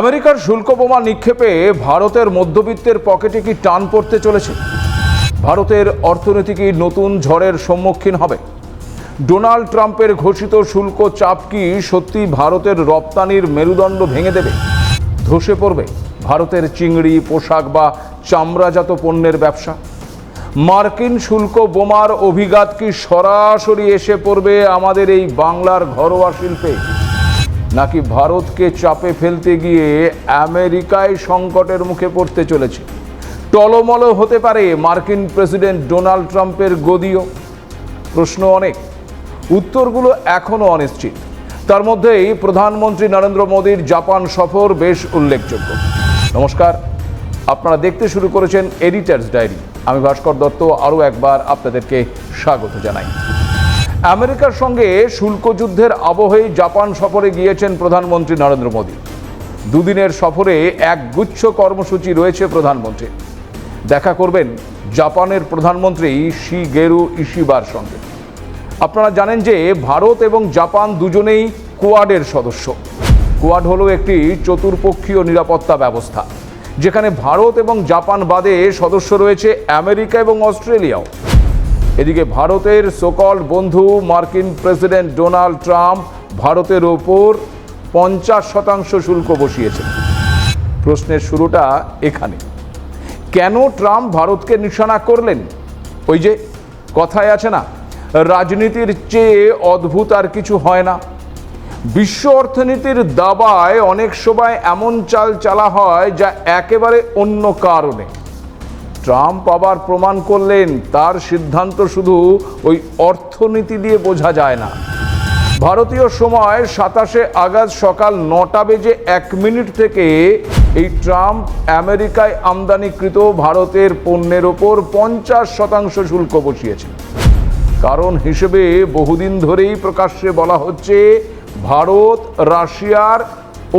আমেরিকার শুল্ক বোমা নিক্ষেপে ভারতের মধ্যবিত্তের পকেটে কি টান পড়তে চলেছে? ভারতের অর্থনীতি কি নতুন ঝড়ের সম্মুখীন হবে? ডোনাল্ড ট্রাম্পের ঘোষিত শুল্ক চাপ কি সত্যি ভারতের রপ্তানির মেরুদণ্ড ভেঙে দেবে? ধসে পড়বে ভারতের চিংড়ি, পোশাক বা চামড়াজাত পণ্যের ব্যবসা? মার্কিন শুল্ক বোমার অভিঘাত কি সরাসরি এসে পড়বে আমাদের এই বাংলার ঘরোয়া শিল্পে? নাকি ভারতকে চাপে ফেলতে গিয়ে আমেরিকায় সংকটের মুখে পড়তে চলেছে? টলমল হতে পারে মার্কিন প্রেসিডেন্ট ডোনাল্ড ট্রাম্পের গদিও। প্রশ্ন অনেক। উত্তরগুলো এখনও অনিশ্চিত। তার মধ্যেই প্রধানমন্ত্রী নরেন্দ্র মোদীর জাপান সফর বেশ উল্লেখযোগ্য। নমস্কার। আপনারা দেখতে শুরু করেছেন এডিটার্স ডায়েরি আমি ভাস্কর দত্ত, আরও একবার আপনাদেরকে স্বাগত জানাই। আমেরিকার সঙ্গে শুল্ক যুদ্ধের আবহেই জাপান সফরে গিয়েছেন প্রধানমন্ত্রী নরেন্দ্র মোদী। দুদিনের সফরে এক গুচ্ছ কর্মসূচি রয়েছে প্রধানমন্ত্রী দেখা করবেন জাপানের প্রধানমন্ত্রী শি গেরু ইশিবার সঙ্গে। আপনারা জানেন যে ভারত এবং জাপান দুজনেই কোয়াডের সদস্য। কোয়াড হলো একটি চতুর্পক্ষীয় নিরাপত্তা ব্যবস্থা, যেখানে ভারত এবং জাপান বাদে সদস্য রয়েছে আমেরিকা এবং অস্ট্রেলিয়াও। এদিকে ভারতের সোকল বন্ধু মার্কিন প্রেসিডেন্ট ডোনাল্ড ট্রাম্প ভারতের ওপর পঞ্চাশ শতাংশ শুল্ক বসিয়েছেন। প্রশ্নের শুরুটা এখানে। কেন ট্রাম্প ভারতকে নিশানা করলেন? ওই যে কথায় আছে না, রাজনীতির চেয়ে অদ্ভুত আর কিছু হয় না। বিশ্ব অর্থনীতির দাবায় অনেক সময় এমন চাল চালা হয় যা একেবারে অন্য কারণে। ট্রাম্প আবার প্রমাণ করলেন, তার সিদ্ধান্ত শুধু ওই অর্থনীতি দিয়ে বোঝা যায় না। ভারতীয় সময় সাতাশে আগস্ট সকাল নটা বেজে এক মিনিট থেকে এই ট্রাম্প আমেরিকায় আমদানিকৃত ভারতের পণ্যের ওপর পঞ্চাশ শতাংশ শুল্ক বসিয়েছেন কারণ হিসেবে বহুদিন ধরেই প্রকাশ্যে বলা হচ্ছে, ভারত রাশিয়ার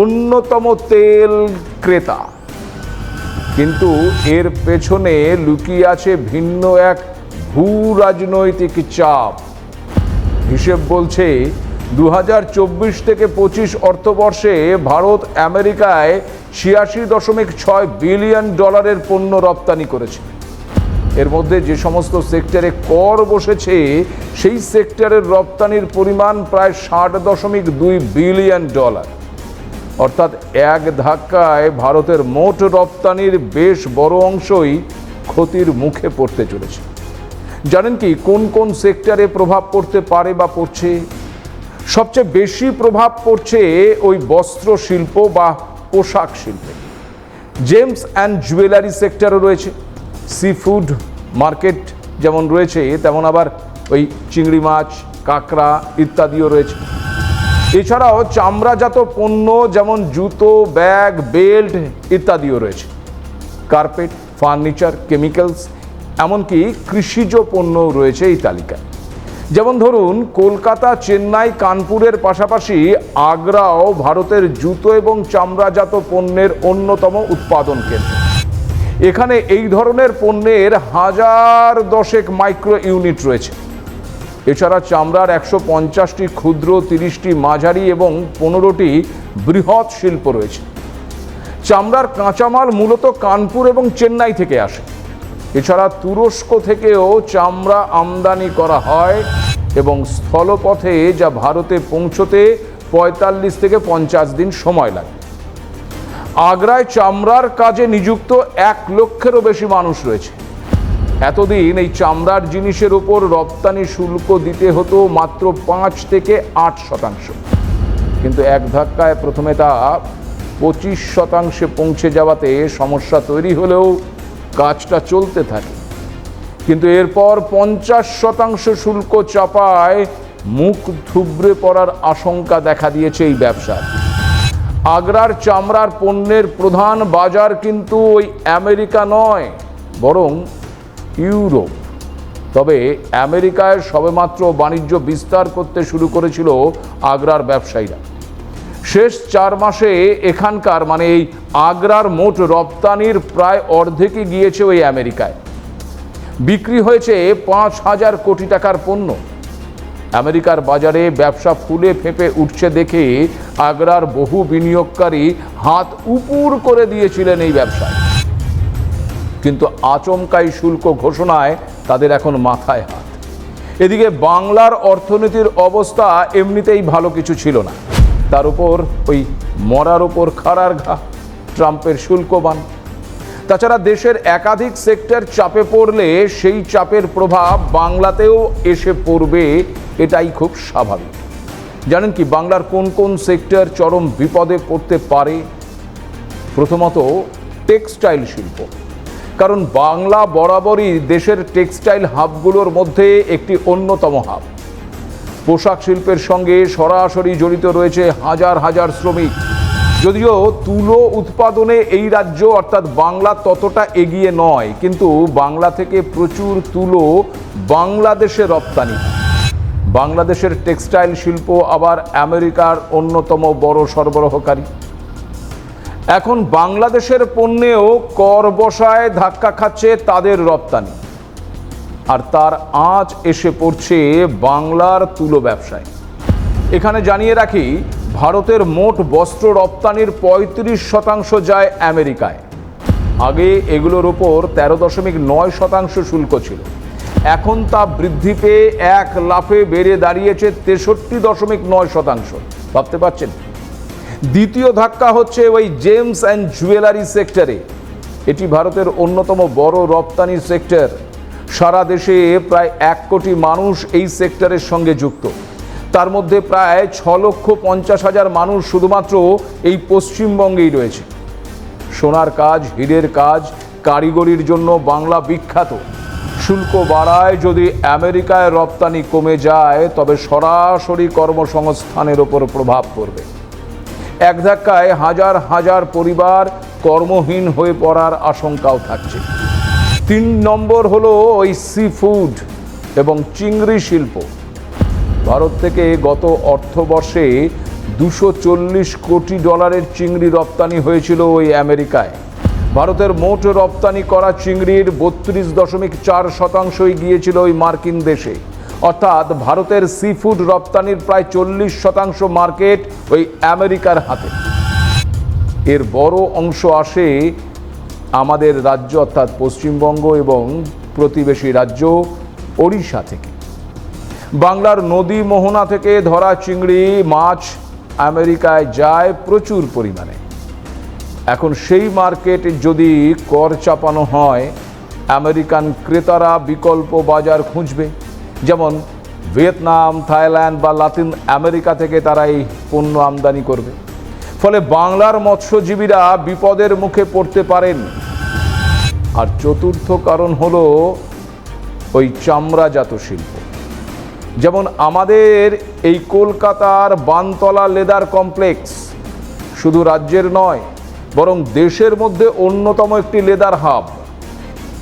অন্যতম তেল ক্রেতা। কিন্তু এর পেছনে লুকিয়ে আছে ভিন্ন এক ভূ রাজনৈতিক চাপ। হিসেব বলছে দু হাজার চব্বিশ থেকে পঁচিশ অর্থবর্ষে ভারত আমেরিকায় ছিয়াশি দশমিক ছয় বিলিয়ন ডলারের পণ্য রপ্তানি করেছে। এর মধ্যে যে সমস্ত সেক্টরে কর বসেছে, সেই সেক্টরের রপ্তানির পরিমাণ প্রায় ষাট দশমিক দুই বিলিয়ন ডলার। অর্থাৎ এক ধাক্কায় ভারতের মোট রপ্তানির বেশ বড় অংশই ক্ষতির মুখে পড়তে চলেছে। জানেন কি, কোন কোন সেক্টরে প্রভাব পড়তে পারে বা পড়ছে? সবচেয়ে বেশি প্রভাব পড়ছে ওই বস্ত্র শিল্প বা পোশাক শিল্পে। জেমস অ্যান্ড জুয়েলারি সেক্টরও রয়েছে। সি ফুড মার্কেট যেমন রয়েছে, তেমন আবার ওই চিংড়ি মাছ, কাঁকড়া ইত্যাদিও রয়েছে। এছাড়াও চামড়াজাত পণ্য যেমন জুতো, ব্যাগ, বেল্ট ইত্যাদিও রয়েছে। কার্পেট, ফার্নিচার, কেমিক্যালস, এমনকি কৃষিজ পণ্যও রয়েছে এই তালিকায়। যেমন ধরুন, কলকাতা, চেন্নাই, কানপুরের পাশাপাশি আগ্রাও ভারতের জুতো এবং চামড়াজাত পণ্যের অন্যতম উৎপাদন কেন্দ্র। এখানে এই ধরনের পণ্যের হাজার দশেক মাইক্রো ইউনিট রয়েছে। এছাড়া চামড়ার একশো পঞ্চাশটি, ক্ষুদ্র তিরিশটি মাঝারি এবং পনেরোটি বৃহৎ শিল্প রয়েছে। চামড়ার কাঁচামাল মূলত কানপুর এবং চেন্নাই থেকে আসে। এছাড়া তুরস্ক থেকেও চামড়া আমদানি করা হয় এবং স্থলপথে যা ভারতে পৌঁছতে পঁয়তাল্লিশ থেকে পঞ্চাশ দিন সময় লাগে। আগ্রায় চামড়ার কাজে নিযুক্ত এক লক্ষেরও বেশি মানুষ রয়েছে। এতদিন এই চামড়ার জিনিসের ওপর রপ্তানি শুল্ক দিতে হতো মাত্র পাঁচ থেকে আট শতাংশ। কিন্তু এক ধাক্কায় প্রথমে তা পঁচিশ শতাংশে পৌঁছে যাওয়াতে সমস্যা তৈরি হলেও কাজটা চলতে থাকে। কিন্তু এরপর পঞ্চাশ শতাংশ শুল্ক চাপায় মুখ থুবড়ে পড়ার আশঙ্কা দেখা দিয়েছে এই ব্যবসার আগ্রার চামড়ার পণ্যের প্রধান বাজার কিন্তু ওই আমেরিকা নয়, বরং ইউরোপ। তবে আমেরিকায় সবেমাত্র বাণিজ্য বিস্তার করতে শুরু করেছিল আগ্রার ব্যবসায়ীরা। শেষ চার মাসে এখানকার মানে এই আগ্রার মোট রপ্তানির প্রায় অর্ধেকই গিয়েছে ওই আমেরিকায়। বিক্রি হয়েছে পাঁচ হাজার কোটি টাকার পণ্য। আমেরিকার বাজারে ব্যবসা ফুলে ফেঁপে উঠছে দেখে আগ্রার বহু বিনিয়োগকারী হাত উপুর করে দিয়েছিলেন এই ব্যবসায়। কিন্তু আচমকাই শুল্ক ঘোষণায় তাদের এখন মাথায় হাত। এদিকে বাংলার অর্থনীতির অবস্থা এমনিতেই ভালো কিছু ছিল না। তার উপর ওই মরার উপর খাড়ার ঘা, ট্রাম্পের শুল্ক বান তাছাড়া দেশের একাধিক সেক্টর চাপে পড়লে সেই চাপের প্রভাব বাংলাতেও এসে পড়বে, এটাই খুব স্বাভাবিক। জানেন কি, বাংলার কোন কোন সেক্টর চরম বিপদে পড়তে পারে? প্রথমত টেক্সটাইল শিল্প। কারণ বাংলা বরাবরই দেশের টেক্সটাইল হাবগুলোর মধ্যে একটি অন্যতম হাব। পোশাক শিল্পের সঙ্গে সরাসরি জড়িত রয়েছে হাজার হাজার শ্রমিক। যদিও তুলো উৎপাদনে এই রাজ্য অর্থাৎ বাংলা ততটা এগিয়ে নয়, কিন্তু বাংলা থেকে প্রচুর তুলো বাংলাদেশে রপ্তানি। বাংলাদেশের টেক্সটাইল শিল্প আবার আমেরিকার অন্যতম বড় সরবরাহকারী। এখন বাংলাদেশের পণ্যেও কর বসায় ধাক্কা খাচ্ছে তাদের রপ্তানি। আর তার আঁচ এসে পড়ছে বাংলার তুলো ব্যবসায়। এখানে জানিয়ে রাখি, ভারতের মোট বস্ত্র রপ্তানির পঁয়ত্রিশ শতাংশ যায় আমেরিকায়। আগে এগুলোর ওপর তেরো দশমিক নয় শতাংশ শুল্ক ছিল। এখন তা বৃদ্ধি পেয়ে এক লাফে বেড়ে দাঁড়িয়েছে তেষট্টি দশমিক নয় শতাংশ। ভাবতে পারছেন? দ্বিতীয় ধাক্কা হচ্ছে ওই জেমস অ্যান্ড জুয়েলারি সেক্টরে। এটি ভারতের অন্যতম বড় রপ্তানি সেক্টর। সারা দেশে প্রায় এক কোটি মানুষ এই সেক্টরের সঙ্গে যুক্ত। তার মধ্যে প্রায় ছ লক্ষ পঞ্চাশ হাজার মানুষ শুধুমাত্র এই পশ্চিমবঙ্গেই রয়েছে। সোনার কাজ, হীরের কাজ, কারিগরির জন্য বাংলা বিখ্যাত। শুল্ক বাড়ায় যদি আমেরিকায় রপ্তানি কমে যায়, তবে সরাসরি কর্মসংস্থানের ওপর প্রভাব পড়বে। এক ধাক্কায় হাজার হাজার পরিবার কর্মহীন হয়ে পড়ার আশঙ্কাও থাকছে। তিন নম্বর হলো ওই সি ফুড এবং চিংড়ি শিল্প। ভারত থেকে গত অর্থবর্ষে দুশো চল্লিশ কোটি ডলারের চিংড়ি রপ্তানি হয়েছিল ওই আমেরিকায়। ভারতের মোট রপ্তানি করা চিংড়ির বত্রিশ দশমিক চার শতাংশই গিয়েছিল ওই মার্কিন দেশে। অর্থাৎ ভারতের সি ফুড রপ্তানির প্রায় চল্লিশ শতাংশ মার্কেট ওই আমেরিকার হাতে। এর বড় অংশ আসে আমাদের রাজ্য অর্থাৎ পশ্চিমবঙ্গ এবং প্রতিবেশী রাজ্য ওড়িশা থেকে। বাংলার নদী মোহনা থেকে ধরা চিংড়ি, মাছ আমেরিকায় যায় প্রচুর পরিমাণে। এখন সেই মার্কেট যদি কর চাপানো হয়, আমেরিকান ক্রেতারা বিকল্প বাজার খুঁজবে। যেমন ভিয়েতনাম, থাইল্যান্ড বা লাতিন আমেরিকা থেকে তারা এই পণ্য আমদানি করবে। ফলে বাংলার মৎস্যজীবীরা বিপদের মুখে পড়তে পারেন। আর চতুর্থ কারণ হলো ওই চামড়াজাত শিল্প। যেমন আমাদের এই কলকাতার বানতলা লেদার কমপ্লেক্স শুধু রাজ্যের নয়, বরং দেশের মধ্যে অন্যতম একটি লেদার হাব।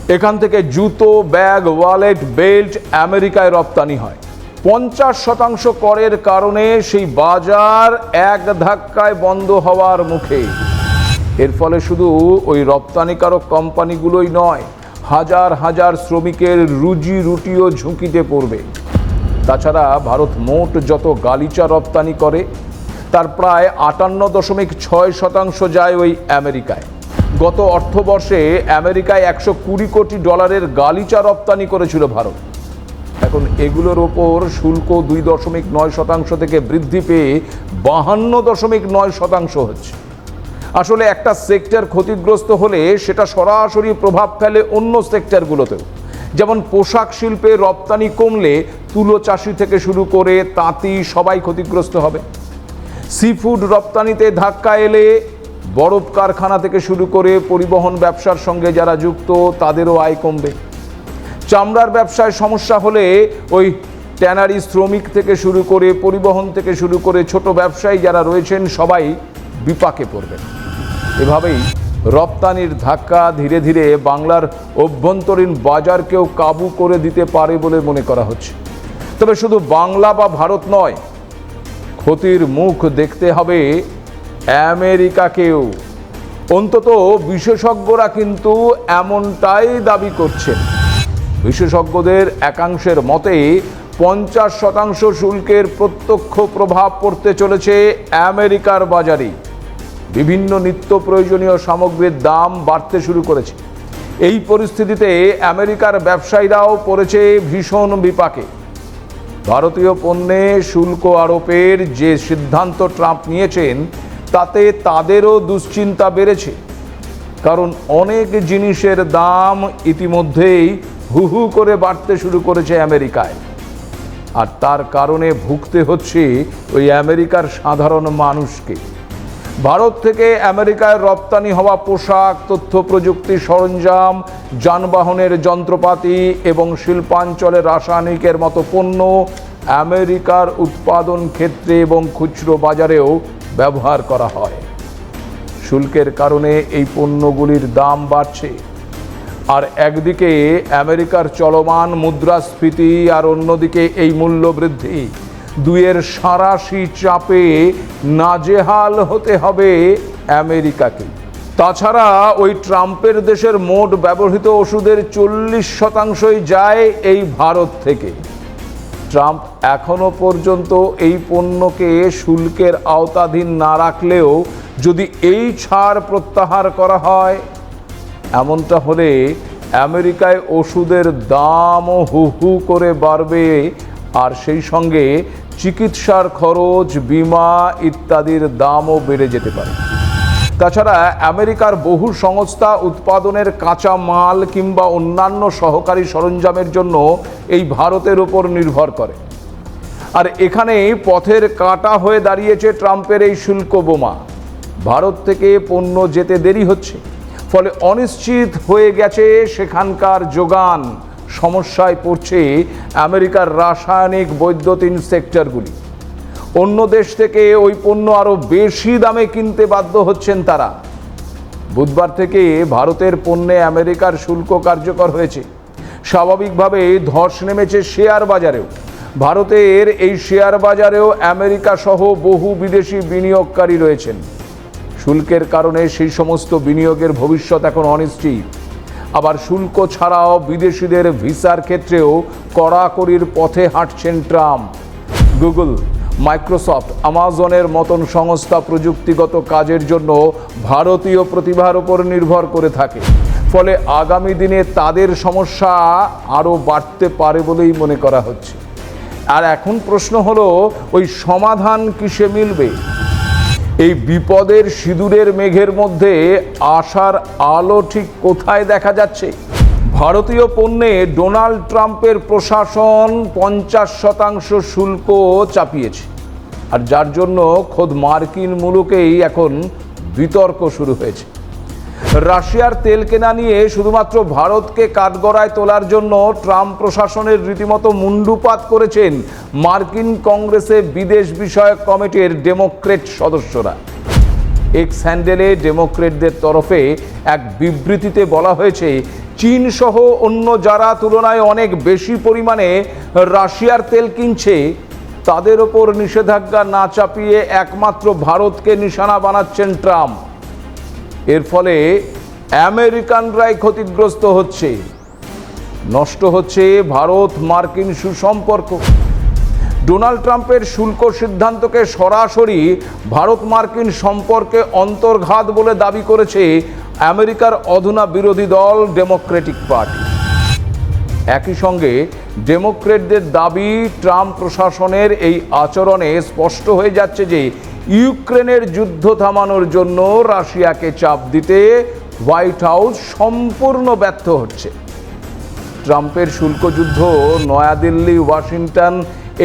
এখান থেকে জুতো, ব্যাগ, ওয়ালেট, বেল্ট আমেরিকায় রপ্তানি হয়। পঞ্চাশ শতাংশ করের কারণে সেই বাজার এক ধাক্কায় বন্ধ হওয়ার মুখে। এর ফলে শুধু ওই রপ্তানিকারক কোম্পানিগুলোই নয়, হাজার হাজার শ্রমিকের রুজি রুটিও ঝুঁকিতে পড়বে। তাছাড়া ভারত মোট যত গালিচা রপ্তানি করে, তার প্রায় আটান্ন দশমিক ছয় শতাংশ যায় ওই আমেরিকায়। গত অর্থবর্ষে আমেরিকায় একশো কুড়ি কোটি ডলারের গালিচা রপ্তানি করেছিল ভারত। এখন এগুলোর ওপর শুল্ক দুই দশমিক নয় শতাংশ থেকে বৃদ্ধি পেয়ে বাহান্ন দশমিক নয় শতাংশ হচ্ছে। আসলে একটা সেক্টর ক্ষতিগ্রস্ত হলে সেটা সরাসরি প্রভাব ফেলে অন্য সেক্টরগুলোতেও। যেমন পোশাক শিল্পে রপ্তানি কমলে তুলো চাষি থেকে শুরু করে তাঁতি সবাই ক্ষতিগ্রস্ত হবে। সি ফুড রপ্তানিতে ধাক্কা এলে বরফ কারখানা থেকে শুরু করে পরিবহন ব্যবসার সঙ্গে যারা যুক্ত, তাদেরও আয় কমবে। চামড়ার ব্যবসায় সমস্যা হলে ওই ট্যানারি শ্রমিক থেকে শুরু করে পরিবহন থেকে শুরু করে ছোট ব্যবসায়ী যারা রয়েছেন, সবাই বিপাকে পড়বেন। এভাবেই রপ্তানির ধাক্কা ধীরে ধীরে বাংলার অভ্যন্তরীণ বাজারকেও কাবু করে দিতে পারে বলে মনে করা হচ্ছে। তবে শুধু বাংলা বা ভারত নয়, ক্ষতির মুখ দেখতে হবে আমেরিকাকেও অন্তত বিশেষজ্ঞরা কিন্তু এমনটাই দাবি করছেন। বিশেষজ্ঞদের একাংশের মতে পঞ্চাশ শতাংশ শুল্কের প্রত্যক্ষ প্রভাব পড়তে চলেছে আমেরিকার বাজারে। বিভিন্ন নিত্য প্রয়োজনীয় সামগ্রীর দাম বাড়তে শুরু করেছে। এই পরিস্থিতিতে আমেরিকার ব্যবসায়ীরাও পড়েছে ভীষণ বিপাকে। ভারতীয় পণ্যে শুল্ক আরোপের যে সিদ্ধান্ত ট্রাম্প নিয়েছেন তাতে তাদেরও দুশ্চিন্তা বেড়েছে। কারণ অনেক জিনিসের দাম ইতিমধ্যেই হু হু করে বাড়তে শুরু করেছে আমেরিকায়। আর তার কারণে ভুগতে হচ্ছে ওই আমেরিকার সাধারণ মানুষকে। ভারত থেকে আমেরিকায় রপ্তানি হওয়া পোশাক, তথ্য প্রযুক্তি সরঞ্জাম, যানবাহনের যন্ত্রপাতি এবং শিল্পাঞ্চলে রাসায়নিকের মতো পণ্য আমেরিকার উৎপাদন ক্ষেত্রে এবং খুচরো বাজারেও ব্যবহার করা হয়। শুল্কের কারণে এই পণ্যগুলির দাম বাড়ছে। আর একদিকে আমেরিকার চলমান মুদ্রাস্ফীতি আর অন্যদিকে এই মূল্য বৃদ্ধি দুয়ের সারাশি চাপে নাজেহাল হতে হবে আমেরিকাকে। তাছাড়া ওই ট্রাম্পের দেশের মোট ব্যবহৃত ওষুধের চল্লিশ শতাংশই যায় এই ভারত থেকে। ট্রাম্প এখনও পর্যন্ত এই পণ্যকে শুল্কের আওতাধীন না রাখলেও যদি এই ছাড় প্রত্যাহার করা হয়, এমনটা হলে আমেরিকায় ওষুধের দামও হু হু করে বাড়বে আর সেই সঙ্গে চিকিৎসার খরচ, বিমা ইত্যাদির দামও বেড়ে যেতে পারে। তাছাড়া আমেরিকার বহু সংস্থা উৎপাদনের কাঁচা মাল কিংবা অন্যান্য সহকারী সরঞ্জামের জন্য এই ভারতের উপর নির্ভর করে। আর এখানে পথের কাঁটা হয়ে দাঁড়িয়েছে ট্রাম্পের এই শুল্ক বোমা। ভারত থেকে পণ্য যেতে দেরি হচ্ছে, ফলে অনিশ্চিত হয়ে গেছে সেখানকার যোগান। সমস্যায় পড়ছে আমেরিকার রাসায়নিক বৈদ্যুতিন সেক্টরগুলি। অন্য দেশ থেকে ওই পণ্য আরও বেশি দামে কিনতে বাধ্য হচ্ছেন তারা। বুধবার থেকে ভারতের পণ্যে আমেরিকার শুল্ক কার্যকর হয়েছে। স্বাভাবিকভাবে ধস নেমেছে শেয়ার বাজারেও। ভারতের এই শেয়ার বাজারেও আমেরিকা সহ বহু বিদেশি বিনিয়োগকারী রয়েছেন। শুল্কের কারণে সেই সমস্ত বিনিয়োগের ভবিষ্যৎ এখন অনিশ্চিত। আবার শুল্ক ছাড়াও বিদেশিদের ভিসার ক্ষেত্রেও কড়াকড়ির পথে হাঁটছেন ট্রাম্প। গুগল মাইক্রোসফট, আমাজনের মতন সংস্থা প্রযুক্তিগত কাজের জন্য ভারতীয় প্রতিভার উপর নির্ভর করে থাকে। ফলে আগামী দিনে তাদের সমস্যা আরও বাড়তে পারে বলেই মনে করা হচ্ছে। আর এখন প্রশ্ন হলো, ওই সমাধান কিসে মিলবে? এই বিপদের সিঁদুরের মেঘের মধ্যে আশার আলো ঠিক কোথায় দেখা যাচ্ছে? ভারতীয় পণ্যে ডোনাল্ড ট্রাম্পের প্রশাসন পঞ্চাশ শতাংশ শুল্ক চাপিয়েছে। আর যার জন্য খোদ মার্কিন মুলুকেই এখন বিতর্ক শুরু হয়েছে। রাশিয়ার তেল কেনা নিয়ে শুধুমাত্র ভারতকে কাঠগড়ায় তোলার জন্য ট্রাম্প প্রশাসনের রীতিমতো মুন্ডুপাত করেছেন মার্কিন কংগ্রেসে বিদেশ বিষয়ক কমিটির ডেমোক্রেট সদস্যরা। এক্স হ্যান্ডেলে ডেমোক্রেটদের তরফে এক বিবৃতিতে বলা হয়েছে চীন সহ অন্য যারা তুলনায় অনেক বেশি পরিমাণে রাশিয়ার তেল কিনছে, তাদের ওপর নিষেধাজ্ঞা না চাপিয়ে একমাত্র ভারতকে নিশানা বানাচ্ছেন ট্রাম্প। এর ফলে আমেরিকানরাই ক্ষতিগ্রস্ত হচ্ছে। নষ্ট হচ্ছে ভারত মার্কিন সুসম্পর্ক। ডোনাল্ড ট্রাম্পের শুল্ক সিদ্ধান্তকে সরাসরি ভারত মার্কিন সম্পর্কে অন্তর্ঘাত বলে দাবি করেছে আমেরিকার অধুনা বিরোধী দল ডেমোক্রেটিক পার্টি। একই সঙ্গে ডেমোক্রেটদের দাবি, ট্রাম্প প্রশাসনের এই আচরণে স্পষ্ট হয়ে যাচ্ছে যে ইউক্রেনের যুদ্ধ থামানোর জন্য রাশিয়াকে চাপ দিতে হোয়াইট হাউস সম্পূর্ণ ব্যর্থ হচ্ছে। ট্রাম্পের শুল্ক যুদ্ধ নয়াদিল্লি, ওয়াশিংটন,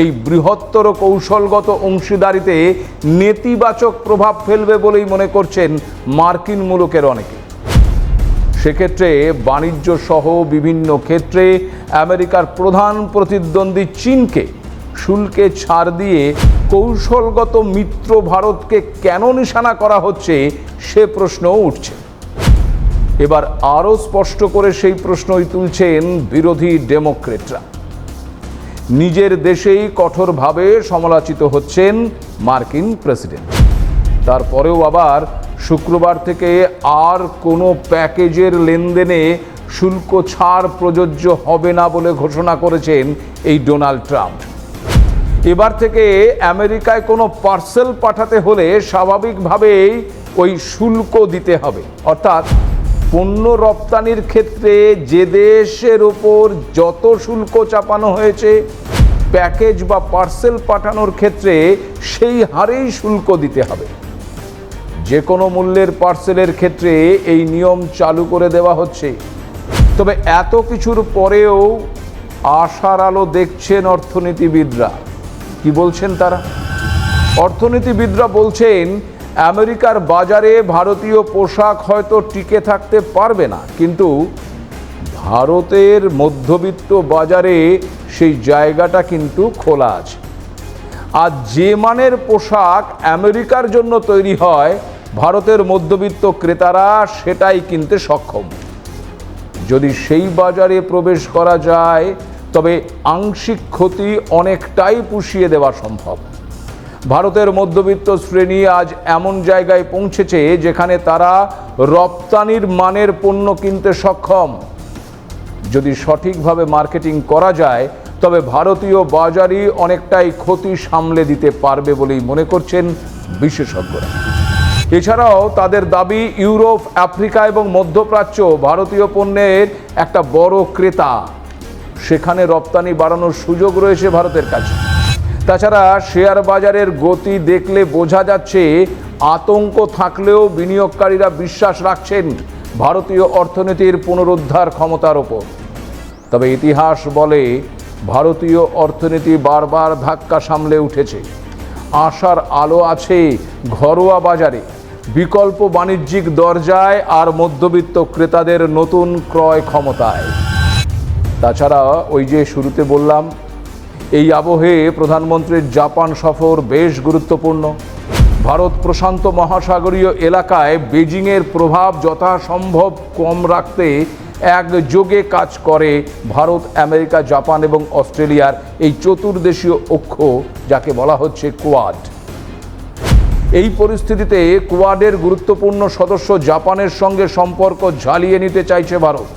এই বৃহত্তর কৌশলগত অংশীদারিতে নেতিবাচক প্রভাব ফেলবে বলেই মনে করছেন মার্কিন মুলুকের অনেকে। সেক্ষেত্রে বাণিজ্য সহ বিভিন্ন ক্ষেত্রে আমেরিকার প্রধান প্রতিদ্বন্দ্বী চীনকে শুল্কে ছাড় দিয়ে কৌশলগত মিত্র ভারতকে কেন নিশানা করা হচ্ছে সে প্রশ্নও উঠছে। এবার আরও স্পষ্ট করে সেই প্রশ্নই তুলছেন বিরোধী ডেমোক্রেটরা। নিজের দেশেই কঠোরভাবে সমালোচিত হচ্ছেন মার্কিন প্রেসিডেন্ট। তারপরেও আবার শুক্রবার থেকে আর কোনো প্যাকেজের লেনদেনে শুল্ক ছাড় প্রযোজ্য হবে না বলে ঘোষণা করেছেন এই ডোনাল্ড ট্রাম্প। এবার থেকে আমেরিকায় কোনো পার্সেল পাঠাতে হলে স্বাভাবিকভাবেই ওই শুল্ক দিতে হবে। অর্থাৎ পণ্য রপ্তানির ক্ষেত্রে যে দেশের ওপর যত শুল্ক চাপানো হয়েছে, প্যাকেজ বা পার্সেল পাঠানোর ক্ষেত্রে সেই হারেই শুল্ক দিতে হবে। যে কোনো মূল্যের পার্সেলের ক্ষেত্রে এই নিয়ম চালু করে দেওয়া হচ্ছে। তবে এত কিছুর পরেও আশার আলো দেখছেন অর্থনীতিবিদরা। কি বলছেন তারা? অর্থনীতিবিদরা বলছেন, আমেরিকার বাজারে ভারতীয় পোশাক হয়তো টিকে থাকতে পারবে না, কিন্তু ভারতের মধ্যবিত্ত বাজারে সেই জায়গাটা কিন্তু খোলা আছে। আর যে মানের পোশাক আমেরিকার জন্য তৈরি হয় ভারতের মধ্যবিত্ত ক্রেতারা সেটাই কিনতে সক্ষম। যদি সেই বাজারে প্রবেশ করা যায়, তবে আংশিক ক্ষতি অনেকটাই পুষিয়ে দেওয়া সম্ভব। ভারতের মধ্যবিত্ত শ্রেণি আজ এমন জায়গায় পৌঁছেছে যেখানে তারা রপ্তানির মানের পণ্য কিনতে সক্ষম। যদি সঠিকভাবে মার্কেটিং করা যায়, তবে ভারতীয় বাজারই অনেকটাই ক্ষতি সামলে দিতে পারবে বলেই মনে করছেন বিশেষজ্ঞরা। এছাড়াও তাদের দাবি ইউরোপ, আফ্রিকা এবং মধ্যপ্রাচ্য ভারতীয় পণ্যের একটা বড় ক্রেতা। সেখানে রপ্তানি বাড়ানোর সুযোগ রয়েছে ভারতের কাছে। তাছাড়া শেয়ার বাজারের গতি দেখলে বোঝা যাচ্ছে আতঙ্ক থাকলেও বিনিয়োগকারীরা বিশ্বাস রাখছেন ভারতীয় অর্থনীতির পুনরুদ্ধার ক্ষমতার ওপর। তবে ইতিহাস বলে ভারতীয় অর্থনীতি বারবার ধাক্কা সামলে উঠেছে। আশার আলো আছে ঘরোয়া বাজারে। বিকল্প বাণিজ্যিক দরজায় আর মধ্যবিত্ত ক্রেতাদের নতুন ক্রয় ক্ষমতায়। তাছাড়া ওই যে শুরুতে বললাম, এই আবহে প্রধানমন্ত্রীর জাপান সফর বেশ গুরুত্বপূর্ণ। ভারত প্রশান্ত মহাসাগরীয় এলাকায় বেজিংয়ের প্রভাব যথাসম্ভব কম রাখতে একযোগে কাজ করে ভারত, আমেরিকা, জাপান এবং অস্ট্রেলিয়ার এই চতুর্দেশীয় অক্ষ, যাকে বলা হচ্ছে কোয়াড। এই পরিস্থিতিতে কোয়াডের গুরুত্বপূর্ণ সদস্য জাপানের সঙ্গে সম্পর্ক ঝালিয়ে নিতে চাইছে ভারত।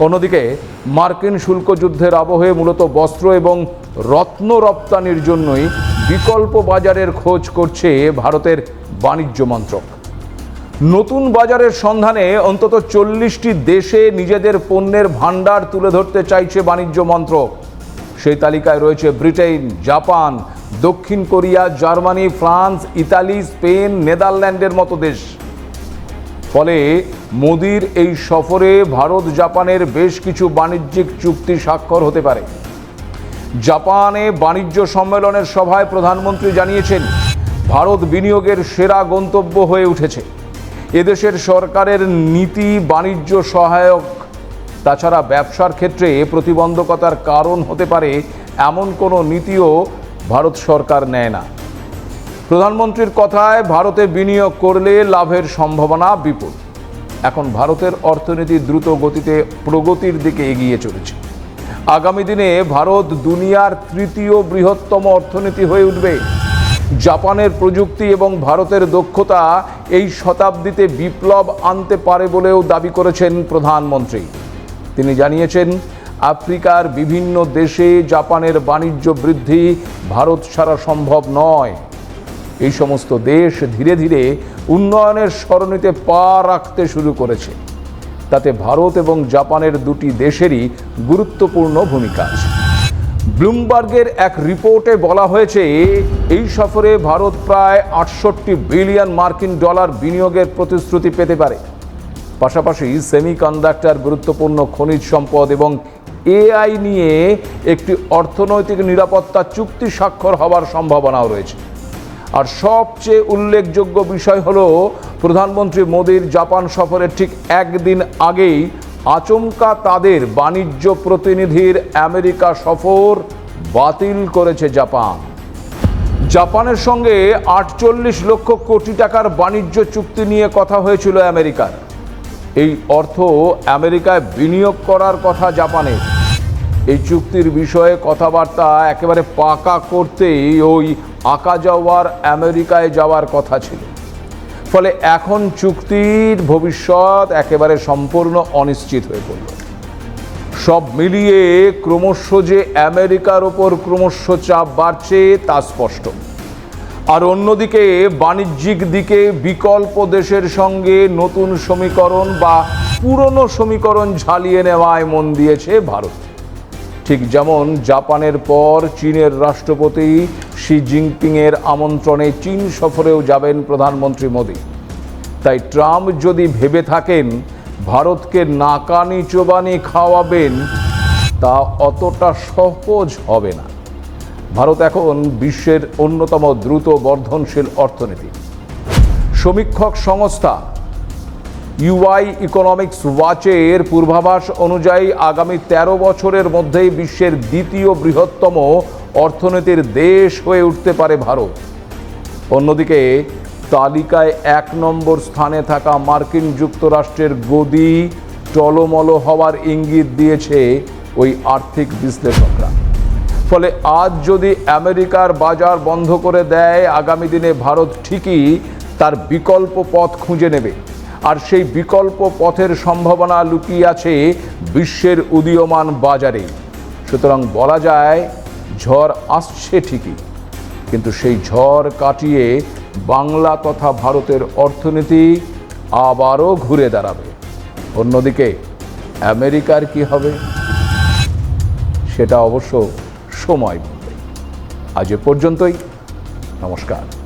অন্যদিকে, মার্কিন শুল্ক যুদ্ধের আবহে মূলত বস্ত্র এবং রত্ন রপ্তানির জন্যই বিকল্প বাজারের খোঁজ করছে ভারতের বাণিজ্য মন্ত্রক। নতুন বাজারের সন্ধানে অন্তত চল্লিশটি দেশে নিজেদের পণ্যের ভাণ্ডার তুলে ধরতে চাইছে বাণিজ্য মন্ত্রক। সেই তালিকায় রয়েছে ব্রিটেন, জাপান দক্ষিণ Korea, Germany, France, Italy, Spain, নেদারল্যান্ডের মতো দেশ। ফলে মোদির এই সফরে ভারত জাপানের বেশ কিছু বাণিজ্যিক চুক্তি স্বাক্ষর হতে পারে। জাপানে বাণিজ্য সম্মেলনের সভায় প্রধানমন্ত্রী জানিয়েছেন, ভারত বিনিয়োগের সেরা গন্তব্য হয়ে উঠেছে। এদেশের সরকারের নীতি, বাণিজ্য সহায়ক, তাছাড়া ব্যবসার ক্ষেত্রে প্রতিবন্ধকতার কারণ হতে পারে এমন কোনো নীতিও ভারত সরকার নেয় না। প্রধানমন্ত্রীর কথায় ভারতে বিনিয়োগ করলে লাভের সম্ভাবনা বিপুল। এখন ভারতের অর্থনীতি দ্রুত গতিতে প্রগতির দিকে এগিয়ে চলেছে। আগামী দিনে ভারত দুনিয়ার তৃতীয় বৃহত্তম অর্থনীতি হয়ে উঠবে। জাপানের প্রযুক্তি এবং ভারতের দক্ষতা এই শতাব্দীতে বিপ্লব আনতে পারে বলেও দাবি করেছেন প্রধানমন্ত্রী। তিনি জানিয়েছেন আফ্রিকার বিভিন্ন দেশে জাপানের বাণিজ্য বৃদ্ধি ভারত ছাড়া সম্ভব নয়। এই সমস্ত দেশ ধীরে ধীরে উন্নয়নের সরণিতে পা রাখতে শুরু করেছে। তাতে ভারত এবং জাপানের দুটি দেশেরই গুরুত্বপূর্ণ ভূমিকা আছে। ব্লুমবার্গের এক রিপোর্টে বলা হয়েছে, এই সফরে ভারত প্রায় আটষট্টি বিলিয়ন মার্কিন ডলার বিনিয়োগের প্রতিশ্রুতি পেতে পারে। পাশাপাশি সেমিকন্ডাক্টর গুরুত্বপূর্ণ খনিজ সম্পদ এবং এআই নিয়ে একটি অর্থনৈতিক নিরাপত্তা চুক্তি স্বাক্ষর হওয়ার সম্ভাবনাও রয়েছে। আর সবচেয়ে উল্লেখযোগ্য বিষয় হলো, প্রধানমন্ত্রী মোদীর জাপান সফরের ঠিক একদিন আগেই আচমকা তাদের বাণিজ্য প্রতিনিধির আমেরিকা সফর বাতিল করেছে জাপান। জাপানের সঙ্গে আটচল্লিশ লক্ষ কোটি টাকার বাণিজ্য চুক্তি নিয়ে কথা হয়েছিল আমেরিকার। এই অর্থ আমেরিকায় বিনিয়োগ করার কথা জাপানের। এই চুক্তির বিষয়ে কথাবার্তা একেবারে পাকা করতেই ওই আঁকা যাওয়ার আমেরিকায় যাওয়ার কথা ছিল। ফলে এখন চুক্তির ভবিষ্যৎ একেবারে সম্পূর্ণ অনিশ্চিত হয়ে পড়ল। সব মিলিয়ে ক্রমশ যে আমেরিকার ওপর ক্রমশ চাপ বাড়ছে তা স্পষ্ট। আর অন্যদিকে বাণিজ্যিক দিকে বিকল্প দেশের সঙ্গে নতুন সমীকরণ বা পুরনো সমীকরণ ঝালিয়ে নেওয়ায় মন দিয়েছে ভারত। ঠিক যেমন জাপানের পর চীনের রাষ্ট্রপতি শি জিনপিংয়ের আমন্ত্রণে চীন সফরেও যাবেন প্রধানমন্ত্রী মোদী। তাই ট্রাম্প যদি ভেবে থাকেন, ভারতকে নাকানি চোবানি খাওয়াবেন, তা অতটা সহজ হবে না। ভারত এখন বিশ্বের অন্যতম দ্রুত বর্ধনশীল অর্থনীতি। সমীক্ষক সংস্থা ইউআই ইকোনমিক্স ওয়াচের পূর্বাভাস অনুযায়ী আগামী ১৩ বছরের মধ্যেই বিশ্বের দ্বিতীয় বৃহত্তম অর্থনীতির দেশ হয়ে উঠতে পারে ভারত। অন্যদিকে, তালিকায় এক নম্বর স্থানে থাকা মার্কিন যুক্তরাষ্ট্রের গদি টলমল হওয়ার ইঙ্গিত দিয়েছে ওই আর্থিক বিশ্লেষকরা। ফলে আজ যদি আমেরিকার বাজার বন্ধ করে দেয়, আগামী দিনে ভারত ঠিকই তার বিকল্প পথ খুঁজে নেবে। আর সেই বিকল্প পথের সম্ভাবনা লুকিয়ে আছে বিশ্বের উদীয়মান বাজারে সুতরাং বলা যায়, ঝড় আসছে ঠিকই। কিন্তু সেই ঝড় কাটিয়ে বাংলা তথা ভারতের অর্থনীতি আবারও ঘুরে দাঁড়াবে। অন্যদিকে, আমেরিকার কি হবে? সেটা অবশ্য সময়। বলবে আজ এ পর্যন্তই। নমস্কার।